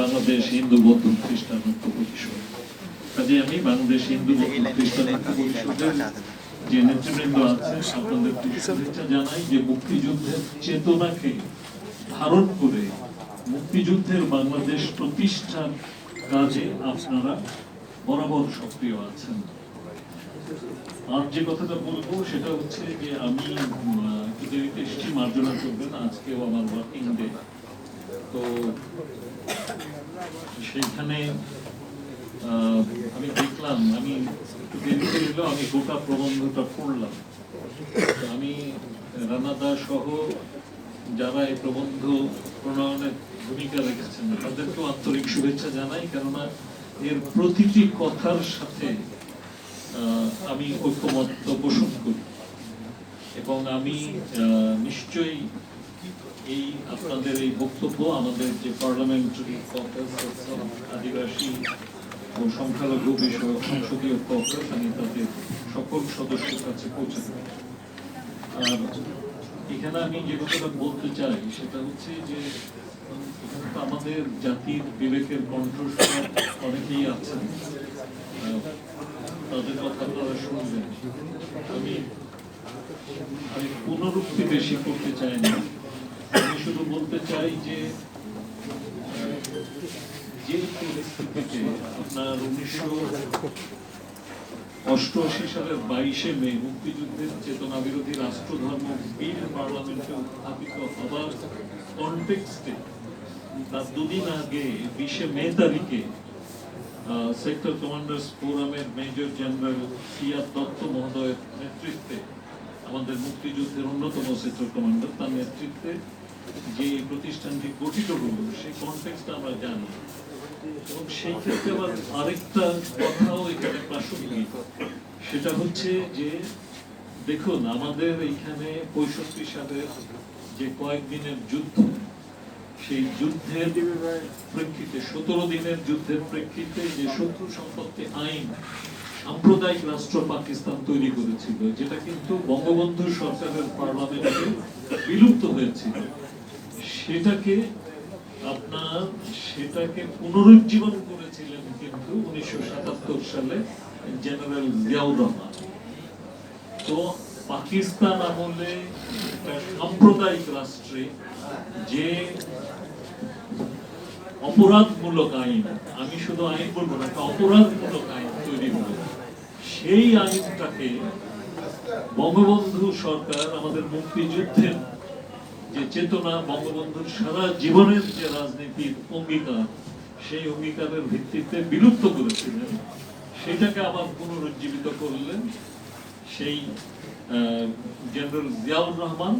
বাংলাদেশ হিন্দু বৌদ্ধ খ্রিস্টান ঐক্য পরিষদ। কাজে আমি বাংলাদেশ হিন্দু বৌদ্ধ খ্রিস্টান ঐক্য পরিষদের যে নেতৃবৃন্দ আছে আপনাদেরকে শুভেচ্ছা জানাই যে মুক্তিযুদ্ধের চেতনাকে ধারণ করে মুক্তিযুদ্ধের বাংলাদেশ প্রতিষ্ঠার কাজে আপনারা বরাবর সক্রিয় আছেন। আর যে কথাটা বলব সেটা হচ্ছে যে আমি এসেছি, মার্জনা করবেন, আজকেও আমার ওয়ার্কিং ডে তো সেইখানে আমি দেখলাম, আমি একটু আমি গোটা প্রবন্ধটা পড়লাম। আমি রানাদা সহ যারা এই প্রবন্ধ প্রণয়নের ভূমিকা রেখেছেন, তাদেরকেও আন্তরিক শুভেচ্ছা জানাই, কেননা এর প্রতিটি কথার সাথে আমি ঐক্যমত পোষণ করি। এবং আমি নিশ্চয়ই এই আপনাদের এই বক্তব্য, আমাদের যে পার্লামেন্টারি ককেস আদিবাসী ও সংখ্যালঘু বিষয়ক সংসদীয় ককেস আমি তাদের সকল সদস্যের কাছে পৌঁছে আর এখানে আমি যে কথাটা বলতে চাই, সেটা হচ্ছে যে আমাদের জাতির বিবেকের কণ্ঠস্বর অনেকেই আছেন। তাদের কথা আপনারা শুনবেন। আমি আমি পুনরুক্তি বেশি করতে চাই না। আমি শুধু বলতে চাই যে যে পরিস্থিতিতে আপনার উনিশশো অষ্টআশি সালের বাইশে মে মুক্তিযুদ্ধের চেতনা বিরোধী রাষ্ট্রধর্ম বিল পার্লামেন্টে উত্থাপিত হবার কনটেক্সটে, তার দুদিন আগে বিশে মে তারিখে সেক্টর কমান্ডার্স ফোরামের মেজর জেনারেল সিয়া দত্ত মহোদয়ের নেতৃত্বে, আমাদের মুক্তিযুদ্ধের অন্যতম সেক্টর কমান্ডার, তার নেতৃত্বে যে প্রতিষ্ঠানটি গঠিত হলো, সেই কনটেক্সট আমরা জানি। এবং সেই ক্ষেত্রে আবার আরেকটা কথাও এখানে প্রাসঙ্গিক। সেটা হচ্ছে যে, দেখুন, আমাদের এইখানে পঁয়ষট্টি সালের যে কয়েকদিনের যুদ্ধ, সেই যুদ্ধের প্রেক্ষিতে, সতেরো দিনের যুদ্ধের প্রেক্ষিতে যে শত্রু সম্পত্তি আইন, সাম্প্রদায়িক রাষ্ট্র পাকিস্তান তৈরি করেছিল, যেটা কিন্তু বঙ্গবন্ধু সরকারের পার্লামেন্টে বিলুপ্ত হয়েছিল। সেটাকে আপনার, সেটাকে পুনরুজ্জীবন করেছিলেন কিন্তু উনিশশো সাতাত্তর সালে জেনারেল জিয়াউর রহমান। তো পাকিস্তান আমলে সাম্প্রদায়িক রাষ্ট্রে যে অপরাধমূলক আইন, আমি শুধু আইন বলব না, একটা অপরাধমূলক আইন তৈরি হলো। সেই আইনটাকে বঙ্গবন্ধু সরকার আমাদের মুক্তিযুদ্ধের যে চেতনা বঙ্গবন্ধুর সারা জীবনের যে রাজনীতির অঙ্গীকার, সেই অঙ্গীকারের ভিত্তিতে বিলুপ্ত করেছিলেন। সেটাকে আবার পুনরুজ্জীবিত করলেন সেই জেনারেল জিয়াউর রহমান,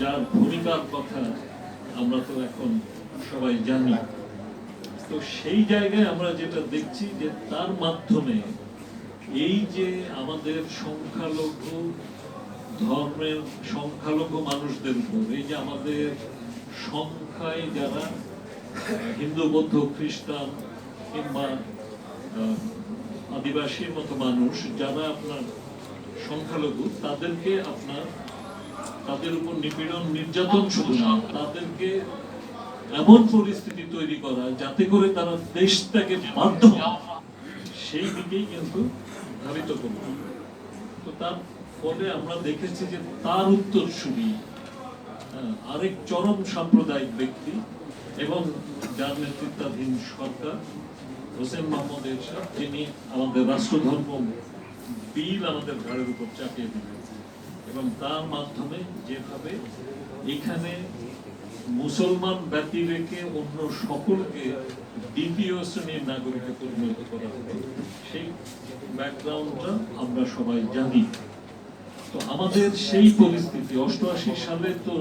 যার ভূমিকার কথা আমরা তো এখন সবাই জানি। তো সেই জায়গায় আমরা যেটা দেখছি যে তার মাধ্যমে এই যে আমাদের সংখ্যালঘু ধর্মের সংখ্যালঘু মানুষদের উপর এই যে আমাদের সংখ্যায় যারা হিন্দু, বৌদ্ধ, খ্রিস্টান কিংবা আদিবাসীর মতো মানুষ, যারা আপনার সংখ্যালঘু, তাদেরকে আপনার, তাদের উপর নিপীড়ন, নির্যাতন শুধু না, তাদেরকে এমন পরিস্থিতি তৈরি করা যাতে করে তারা দেশটাকে বাধ্য সেই দিকেই কিন্তু ধাবিত করবে তো তার ফলে আমরা দেখেছি যে তার উত্তরসূরি আহ, আরেক চরম সাম্প্রদায়িক ব্যক্তি এবং যার নেতৃত্বাধীন সরকার হোসেন মোহাম্মদ এরশাদ যিনি আমাদের রাষ্ট্রধর্ম বিল আমাদের ঘাড়ের উপর চাপিয়ে দিলেন এবং তার মাধ্যমে যেভাবে এখানে মুসলমান ব্যতি রেখে অন্য সকলকে দ্বিতীয় শ্রেণির নাগরিকে পরিণত করা হলো সেই ব্যাকগ্রাউন্ডটা আমরা সবাই জানি। তো আমাদের সেই পরিস্থিতি, অষ্টআশি সালে তো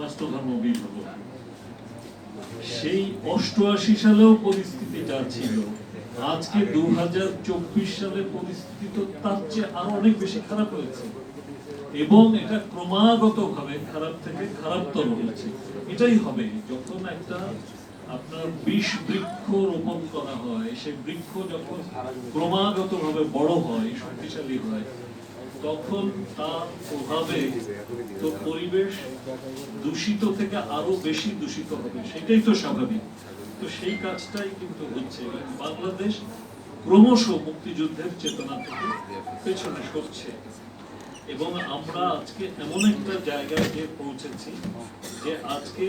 রাষ্ট্রধর্ম বিল হলো। সেই অষ্টআশি সালেও পরিস্থিতি যা ছিল, আজকে দু হাজার চব্বিশ সালের পরিস্থিতি তো তার চেয়ে আরও অনেক বেশি খারাপ হয়েছে। এবং এটা ক্রমাগত ভাবে খারাপ থেকে খারাপতর হয়েছে। এটাই হবে, যখন একটা আপনার বিষ বৃক্ষ রোপণ করা হয়, সেই বৃক্ষ যখন ক্রমাগত ভাবে বড় হয়, শক্তিশালী হয় তখন তার প্রভাবে তো পরিবেশ দূষিত থেকে আরও বেশি দূষিত হবে, সেটাই তো স্বাভাবিক। তো তো সেই কাজটাই কিন্তু হচ্ছে। বাংলাদেশ ক্রমশ মুক্তিযুদ্ধের চেতনা থেকে পেছনে সরছে। এবং আমরা আজকে এমন একটা জায়গায় গিয়ে পৌঁছেছি যে আজকে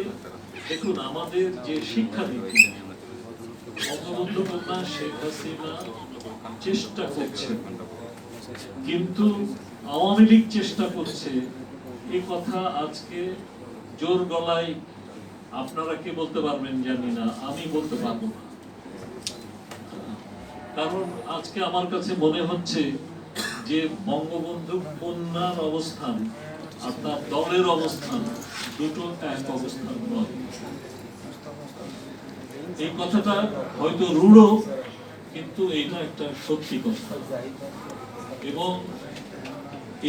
দেখুন, আমাদের যে শিক্ষানীতি, বঙ্গবন্ধু কন্যা শেখ হাসিনা চেষ্টা করছে কিন্তু আওয়ামী লীগ চেষ্টা করছে এই কথা আজকে জোর গলায় আপনারা কি বলতে পারবেন জানি না, আমি বলতে পারব না। কারণ আজকে আমার কাছে মনে হচ্ছে যে বঙ্গবন্ধু কন্যার অবস্থান আর তার দলের অবস্থান দুটো এক অবস্থান নয়। এই কথাটা হয়তো রূঢ়, কিন্তু এইটা একটা সত্যি কথা। এবং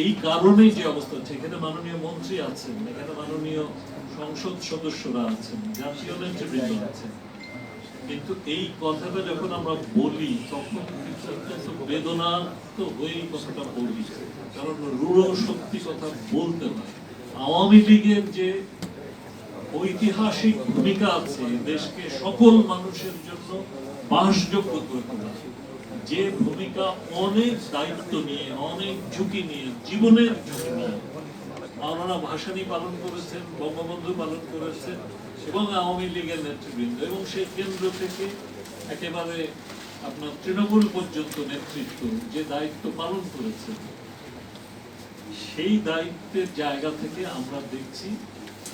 এই কারণেই যে অবস্থা হচ্ছে, এখানে মাননীয় মন্ত্রী আছেন, এখানে মাননীয় সংসদ সদস্যরা আছেন, জাতীয় নেতৃবৃন্দ আছেন। কিন্তু এই কথাটা যখন আমরা বলি, তখন কিন্তু অত্যন্ত বেদনাক্ত হয়েই কথাটা বলি। কারণ কথা বলতে হয়। আওয়ামী লীগের যে ঐতিহাসিক ভূমিকা আছে, দেশকে সকল মানুষের জন্য বাসযোগ্য করে তোলা। যে ভূমিকা অনেক দায়িত্ব নিয়ে, অনেক ঝুঁকি নিয়ে, জীবনের ঝুঁকি নিয়ে মাওলানা ভাসানী পালন করেছেন, বঙ্গবন্ধু পালন করেছেন এবং আওয়ামী লীগের নেতৃবৃন্দ এবং সেই কেন্দ্র থেকে একেবারে আপনার তৃণমূল পর্যন্ত নেতৃত্ব যে দায়িত্ব পালন করেছে, সেই দায়িত্বের জায়গা থেকে আমরা দেখছি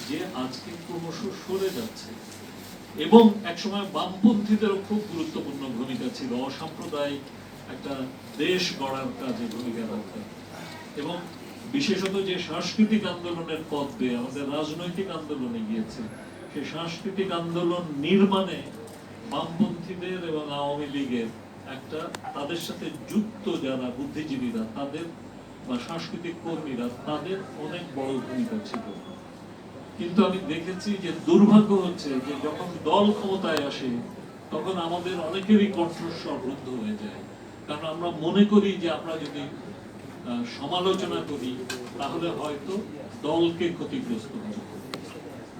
যে আজকে ক্রমশ সরে যাচ্ছে। এবং একসময় বামপন্থীদেরও খুব গুরুত্বপূর্ণ ভূমিকা ছিল। অসাম্প্রদায়িক একটা দেশ গড়ার কাজে ভূমিকা রাখা। এবং বিশেষত যে সাংস্কৃতিক আন্দোলনের পথ দিয়ে আমাদের রাজনৈতিক আন্দোলনে গিয়েছে সেই সাংস্কৃতিক আন্দোলন নির্মাণে বামপন্থীদের এবং আওয়ামী লীগের একটা তাদের সাথে যুক্ত যারা বুদ্ধিজীবীরা, তাদের বা সাংস্কৃতিক কর্মীরা, তাদের অনেক বড় ভূমিকা ছিল। কিন্তু আমি দেখেছি যে দুর্ভাগ্য হচ্ছে যে যখন দল ক্ষমতায় আসে, তখন আমাদের অনেকেরই কণ্ঠস্বর রুদ্ধ হয়ে যায়। কারণ আমরা মনে করি যে আমরা যদি সমালোচনা করি, তাহলে হয়তো দলকে ক্ষতিগ্রস্ত হবে।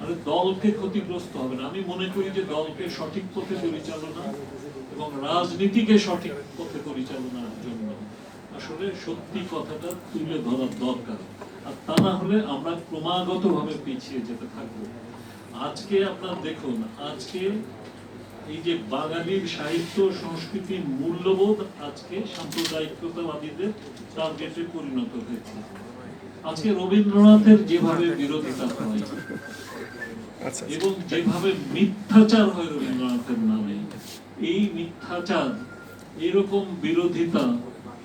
আরে দলকে ক্ষতিগ্রস্ত হবে না। আমি মনে করি যে দলকে সঠিক পথে পরিচালনা এবং রাজনীতিকে সঠিক পথে পরিচালনার জন্য আসলে সত্যি কথাটা তুলে ধরার দরকার। আর তা না হলে আমরা পিছিয়ে যেতে থাকব। আজকে আপনার দেখুন আজকে এই যে বাঙালির সাহিত্য সংস্কৃতির মূল্যবোধ আজকে সাম্প্রদায়িকতাবাদীদের টার্গেটে পরিণত হয়েছে। আজকে রবীন্দ্রনাথের যেভাবে বিরোধিতা হয় আচ্ছা। এবং যেভাবে মিথ্যাচার হয় রবীন্দ্রনাথের নামে এই মিথ্যাচার এরকম বিরোধিতা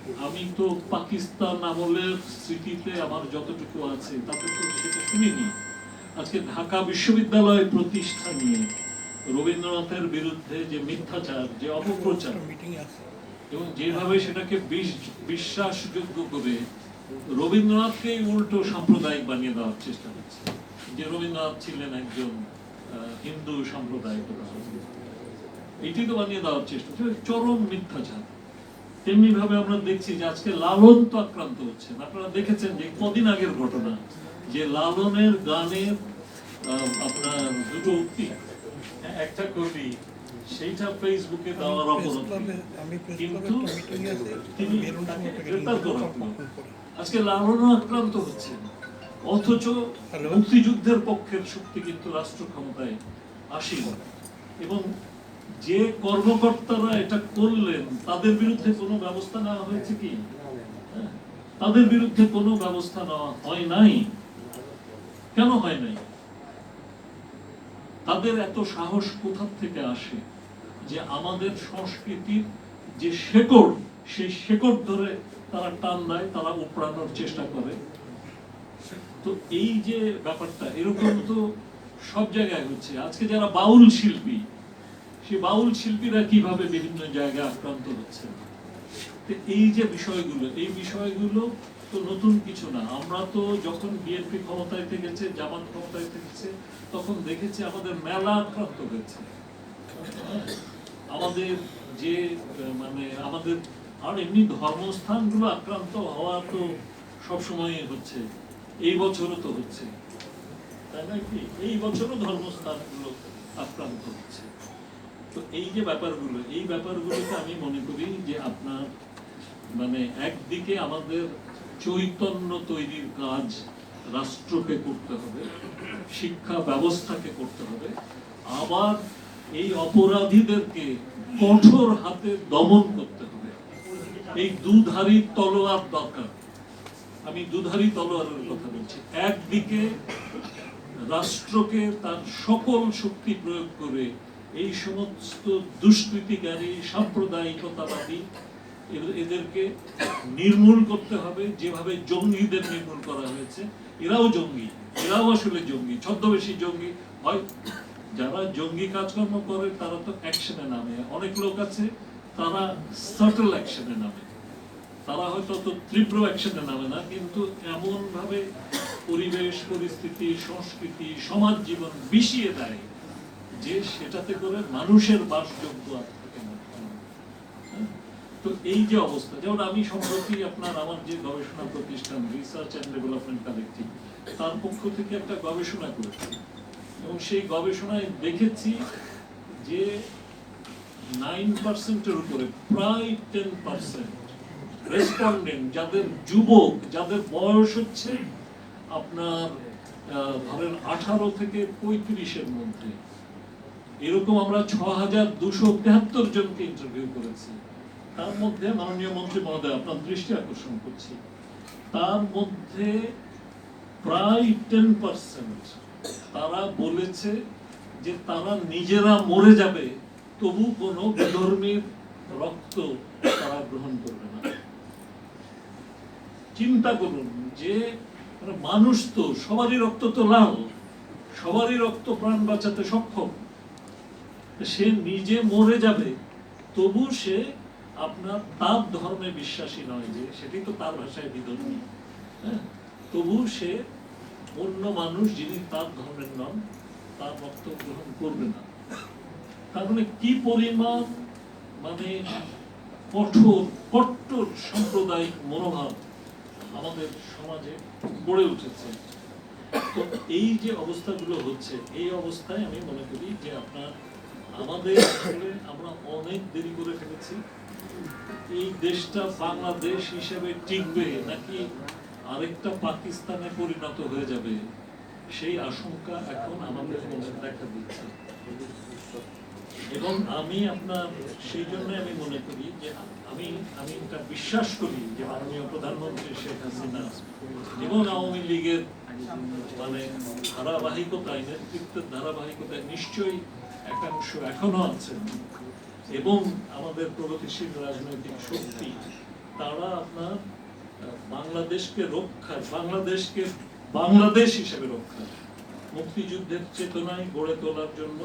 আমি তো পাকিস্তান আমলের স্মৃতিতে আমার যতটুকু আছে, তাতে তো সেটা শুনিনি। আজকে ঢাকা বিশ্ববিদ্যালয় প্রতিষ্ঠা নিয়ে রবীন্দ্রনাথের বিরুদ্ধে যে মিথ্যাচার, যে অপপ্রচার, এবং যেভাবে সেটাকে বিশ- বিশ্বাসযোগ্য করে রবীন্দ্রনাথকে উল্টো সাম্প্রদায়িক বানিয়ে দেওয়ার চেষ্টা করছে। যে রবীন্দ্রনাথ ছিলেন একজন হিন্দু সাম্প্রদায়িক। এটি তো বানিয়ে দেওয়ার চেষ্টা চরম মিথ্যাচার। তেমনি ভাবে আমরা দেখছি যে আজকে লালন তো আক্রান্ত হচ্ছেন আপনারা দেখেছেন যে কদিন আগের ঘটনা যে লালনের গানের আপনার দুটো উক্তি। একটা কবি সেইটা ফেসবুকে দেওয়ার অপরাধ কিন্তু তিনি গ্রেপ্তার করা। আজকে আক্রান্ত হচ্ছে। অথচ মুক্তিযুদ্ধের পক্ষের শক্তি কিন্তু রাষ্ট্র ক্ষমতায় আসেনি। এবং যে কর্মকর্তারা এটা করলেন, তাদের বিরুদ্ধে কোনো ব্যবস্থা নেওয়া হয়েছে কি? হ্যাঁ? তাদের বিরুদ্ধে কোনো ব্যবস্থা নেওয়া হয় নাই? কেন হয় নাই? তাদের এত সাহস কোথা থেকে আসে যে আমাদের সংস্কৃতির যে শেকড়, সেই শেকড় ধরে তারা টান দেয়, তারা উপড়ানোর চেষ্টা করে? তো এই যে ব্যাপারটা, এরকম তো সব জায়গায় হচ্ছে। আজকে যারা বাউল শিল্পী সেই বাউল শিল্পীরা কীভাবে বিভিন্ন জায়গায় আক্রান্ত হচ্ছে? এই যে বিষয়গুলো, এই বিষয়গুলো তো নতুন কিছু না। আমরা তো যখন বিএনপি ক্ষমতায় থেকেছে, জামাত ক্ষমতায় থেকেছে, তখন দেখেছি আমাদের মেলা আক্রান্ত হয়েছে। আমাদের যে মানে আমাদের আর এমনি ধর্মস্থানগুলো আক্রান্ত হওয়া তো সবসময় হচ্ছে। এই বছরও তো হচ্ছে। তাই না কি? এই বছরও ধর্মস্থানগুলো আক্রান্ত। হচ্ছে তো এই যে ব্যাপারগুলো, এই ব্যাপারগুলোকে আমি মনে করি যে আপনার মানে একদিকে আমাদের চৈতন্য তৈরির কাজ রাষ্ট্রকে করতে হবে, শিক্ষা ব্যবস্থাকে করতে হবে, আবার এই অপরাধীদেরকে কঠোর হাতে দমন করতে হবে। এই দুধারী তলোয়ার দরকার। আমি দুধারী তলোয়ারের কথা বলছি। একদিকে রাষ্ট্রকে তার সকল শক্তি প্রয়োগ করে এই সমস্ত দুষ্কৃতিকারী, সাম্প্রদায়িকতাবাদী এদেরকে নির্মূল করতে হবে, যেভাবে জঙ্গিদের নির্মূল করা হয়েছে। এরাও জঙ্গি, এরাও আসলে জঙ্গি, ছদ্মবেশী জঙ্গি। হয়, যারা জঙ্গি কাজকর্ম করে, তারা তো অ্যাকশনে নামে। অনেক লোক আছে, তারা সাটল অ্যাকশনে নামে। তারা হয়তো তো তীব্র অ্যাকশনে নামে না, কিন্তু এমন ভাবে পরিবেশ, পরিস্থিতি, সংস্কৃতি, সমাজ জীবন বিষিয়ে দেয়। যে সেটাতে করে মানুষের বাসযোগ্য? তো এই যে অবস্থা, যেমন আমি সম্প্রতি আপনার আমার যে গবেষণা প্রতিষ্ঠান রিসার্চ অ্যান্ড ডেভেলপমেন্ট কালেক্টিভ তার পক্ষ থেকে একটা গবেষণা করেছি এবং সেই গবেষণায় দেখেছি যে নাইন পার্সেন্টের উপরে, প্রায় টেন পার্সেন্ট রেসপন্ডেন্ট যাদের যুবক, যাদের বয়স হচ্ছে আপনার ধরেন আঠারো থেকে পঁয়ত্রিশের মধ্যে এরকম আমরা ছ হাজার দুশো তেহাত্তর জনকে ইন্টারভিউ করেছি। তার মধ্যে মাননীয় মন্ত্রী মহোদয়, আপনার দৃষ্টি আকর্ষণ করছি। তার মধ্যে প্রায় টেন পার্সেন্ট তারা বলেছে যে তারা নিজেরা মরে যাবে, তবু কোনো বিধর্মীর রক্ত তারা গ্রহণ করবে না। চিন্তা করুন যে মানে মানুষ তো, সবারই রক্ত তো লাল, সবারই রক্ত প্রাণ বাঁচাতে সক্ষম। সে নিজে মরে যাবে, তবু সে আপনার তার ধর্মে বিশ্বাসী নয় যে সেটি তো তার ভাষায় বিধর্মী। হ্যাঁ? তবু সে অন্য মানুষ যিনি তার ধর্মের নন তার রক্ত গ্রহণ করবে না। তার মানে কি পরিমাণ মানে কঠোর, কট্টর সাম্প্রদায়িক মনোভাব আমাদের সমাজে গড়ে উঠেছে। তো এই যে অবস্থাগুলো হচ্ছে, এই অবস্থায় আমি মনে করি যে আপনার আমাদের আসলে আমরা অনেক দেরি করে ফেলেছি এই দেশটা বাংলাদেশ হিসেবে টিকবে নাকি আরেকটা পাকিস্তানে পরিণত হয়ে যাবে, সেই আশঙ্কা এখন আমাদের মধ্যে দেখা দিচ্ছে। এবং আমি আপনার, সেই জন্য আমি মনে করি যে আমি আমি এটা বিশ্বাস করি যে মাননীয় প্রধানমন্ত্রী শেখ হাসিনা এবং আওয়ামী লীগের মানে ধারাবাহিকতায়, নেতৃত্বের ধারাবাহিকতায় নিশ্চয়ই একাংশ এখনও আছেন এবং আমাদের প্রগতিশীল রাজনৈতিক শক্তি, তারা আপনার বাংলাদেশকে রক্ষায়, বাংলাদেশকে বাংলাদেশ হিসেবে রক্ষায়। মুক্তিযুদ্ধের চেতনায় গড়ে তোলার জন্য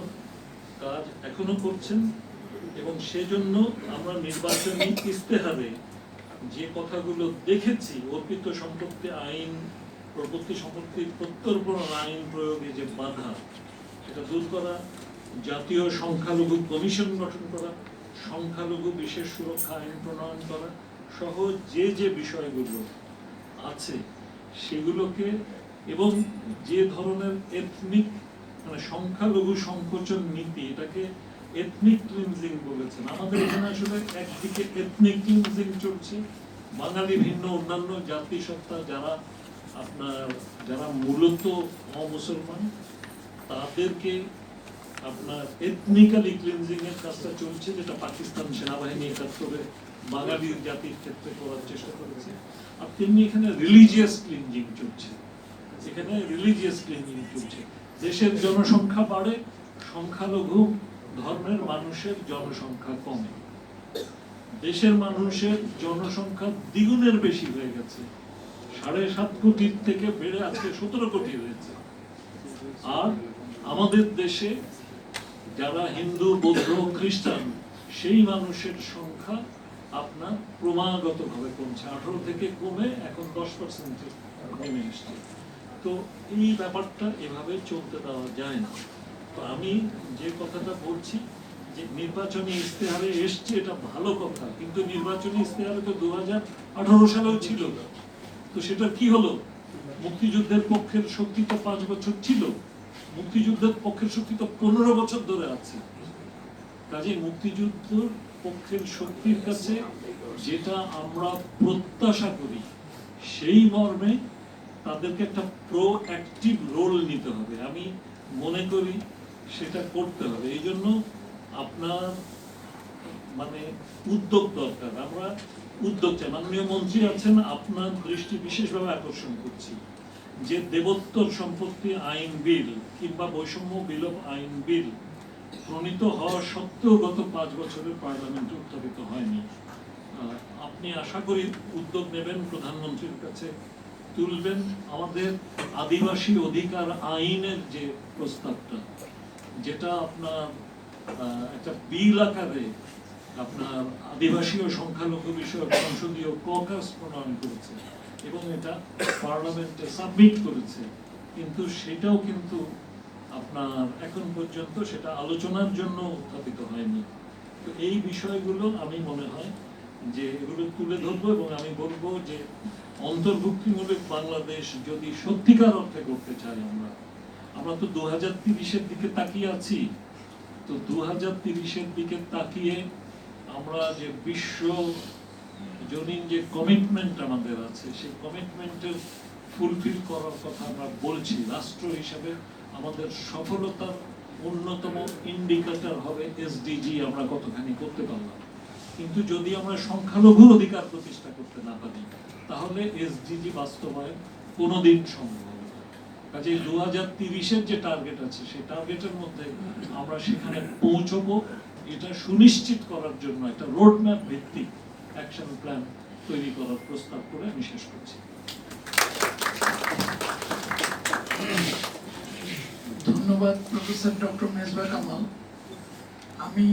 কাজ এখনও করছেন এবং সেজন্য আমরা নির্বাচনী ইস্তেহারে যে কথাগুলো দেখেছি, অর্পিত সম্পত্তি আইন প্রপত্তি সম্পত্তির প্রত্যর্পণ আইন প্রয়োগে যে বাধা, সেটা দূর করা জাতীয় সংখ্যালঘু কমিশন গঠন করা, সংখ্যালঘু বিশেষ সুরক্ষা আইন প্রণয়ন করা, সহ যে যে বিষয়গুলো আছে সেগুলোকে এবং যে ধরনের এথনিক মানে সংখ্যালঘু সংকোচন নীতি এটাকে এথনিক ক্লিনজিং বলেছেন। আমাদের এখানে আসলে একদিকে এথনিক ক্লিনজিং চলছে, বাঙালি ভিন্ন, অন্যান্য জাতিসত্তা যারা আপনার, যারা মূলত অমুসলমান, তাদেরকে আপনার এথনিক্যালি ক্লিনজিং এর কাজটা চলছে যেটা পাকিস্তান সেনাবাহিনী একাত্তরে বাঙালির জাতির ক্ষেত্রে করার চেষ্টা করেছে। আর তেমনি এখানে রিলিজিয়াস ক্লিনজিং চলছে। এখানে রিলিজিয়াস ক্লিনজিং চলছে। দেশের জনসংখ্যা বাড়ে সংখ্যালঘু ধর্মের মানুষের জনসংখ্যা কমে। দেশের মানুষের জনসংখ্যা দ্বিগুণের বেশি হয়ে গেছে। সাড়ে সাত কোটির থেকে বেড়ে আজকে সতেরো কোটি হয়েছে। আর আমাদের দেশে যারা হিন্দু, বৌদ্ধ, খ্রিস্টান, সেই মানুষের সংখ্যা আপনার ক্রমাগত ভাবে কমছে। আঠারো থেকে কমে এখন দশ পার্সেন্টে নেমে এসছে। তো এই ব্যাপারটা এভাবে চলতে দেওয়া যায় না। তো আমি যে কথাটা বলছি যে নির্বাচনী ইস্তেহারে এসছে, এটা ভালো কথা। কিন্তু নির্বাচনী ইস্তেহারে তো দু হাজার আঠারো সালেও ছিল। তো সেটা কি হলো? মুক্তিযুদ্ধের পক্ষের শক্তি তো পাঁচ বছর ছিল। মুক্তিযুদ্ধের পক্ষের শক্তি তো পনেরো বছর ধরে আছে। কাজে মুক্তিযুদ্ধের পক্ষের শক্তির কাছে যেটা আমরা প্রত্যাশা করি, সেই মর্মে তাদেরকে একটা প্রো অ্যাক্টিভ রোল নিতে হবে। আমি মনে করি সেটা করতে হবে। এই জন্য আপনার মানে উদ্যোগ দরকার। আমরা উদ্যোগ চাই। মাননীয় মন্ত্রী আছেন, আপনার দৃষ্টি বিশেষভাবে আকর্ষণ করছি। যে দেবোত্তর সম্পত্তি আইন বিল কিংবা বৈষম্য বিলোপ আইন বিল প্রণীত হওয়া সত্ত্বেও গত পাঁচ বছরের পার্লামেন্টে উত্থাপিত হয়নি। আপনি আশা করি উদ্যোগ নেবেন, প্রধানমন্ত্রীর কাছে তুলবেন। আমাদের আদিবাসী অধিকার আইনের যে প্রস্তাবটা, যেটা আপনার একটা বিল আকারে আপনার আদিবাসী ও সংখ্যালঘু বিষয়ক সংসদীয় ককাস প্রণয়ন করেছে। এবং এটা পার্লামেন্টে সাবমিট করেছে। কিন্তু সেটাও কিন্তু আপনার এখন পর্যন্ত সেটা আলোচনার জন্য উত্থাপিত হয়নি। তো এই বিষয়গুলো আমি মনে হয় যে এগুলো তুলে ধরবো এবং আমি বলব যে অন্তর্ভুক্তিমূলক বাংলাদেশ যদি সত্যিকার অর্থে করতে চাই আমরা আমরা তো দু হাজার তিরিশের দিকে তাকিয়ে আছি। তো দু হাজার তিরিশের দিকে তাকিয়ে আমরা যে বিশ্ব জনীন যে কমিটমেন্ট আমাদের আছে, সেই কমিটমেন্টের ফুলফিল করার কথা আমরা বলছি, রাষ্ট্র হিসেবে আমাদের সফলতার অন্যতম ইন্ডিকেটর হবে এসডিজি আমরা কতখানি করতে পারলাম। কিন্তু যদি আমরা সংখ্যালঘু অধিকার প্রতিষ্ঠা করতে না পারি, তাহলে এসডিজি বাস্তবায়ন কোনোদিন সম্ভব কাজে দু হাজার তিরিশের যে টার্গেট আছে, সেই টার্গেটের মধ্যে আমরা সেখানে পৌঁছবো। এটা সুনিশ্চিত করার জন্য একটা রোড ম্যাপ ভিত্তিক অ্যাকশন প্ল্যান তৈরি করার প্রস্তাব করে আমি শেষ করছি। ধন্যবাদ প্রফেসর ডক্টর মেজবা কামাল আমি